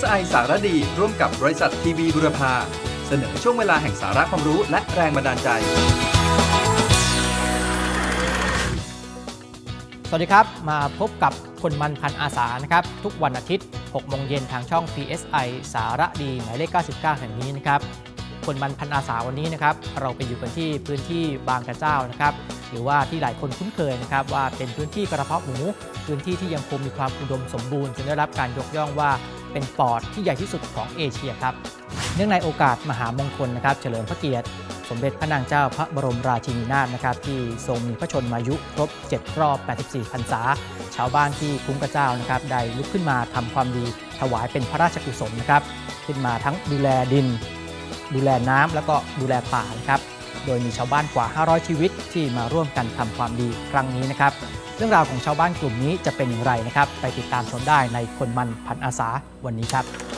PSI สารดี ร่วมกับบริษัททีวีบุรพา เสนอช่วงเวลาแห่งสาระความรู้และแรงบันดาลใจ สวัสดีครับ มาพบกับคนมันพันอาสานะครับ ทุกวันอาทิตย์ 6 โมงเย็นทางช่อง PSI สาระดีหมายเลข 99 แห่งนี้นะครับคนมันพันอาสาวันนี้นะครับเราไปอยู่กันที่พื้นที่บางกระเจ้านะครับ หรือว่าที่หลายคนคุ้นเคยนะครับ ว่าเป็นพื้นที่กระเพาะหมู พื้นที่ที่ยังคงมีความอุดมสมบูรณ์จนได้รับการยกย่องว่า เป็นปอดที่ใหญ่ที่สุดของเอเชียครับ เนื่องในโอกาสมหามงคลนะครับ เฉลิมพระเกียรติ สมเด็จพระนางเจ้าพระบรมราชินีนาถนะครับ ที่ทรงมีพระชนมายุครบ 7 รอบ 84 พรรษา ชาวบ้านที่คุ้งกระเจ้านะครับได้ลุกขึ้นมาทำความดีถวายเป็นพระราชกุศลนะครับ ขึ้นมาทั้งดูแลดิน ดูแลน้ำแล้วก็ดูแลป่านะครับ โดยมีชาวบ้านกว่า 500 ชีวิตที่มาร่วมกันทำความดีครั้งนี้นะครับ เรื่องราวของชาวบ้านกลุ่มนี้จะเป็นอย่างไรนะครับ ไปติดตามชมได้ในคนมันพันอาสาวันนี้ครับ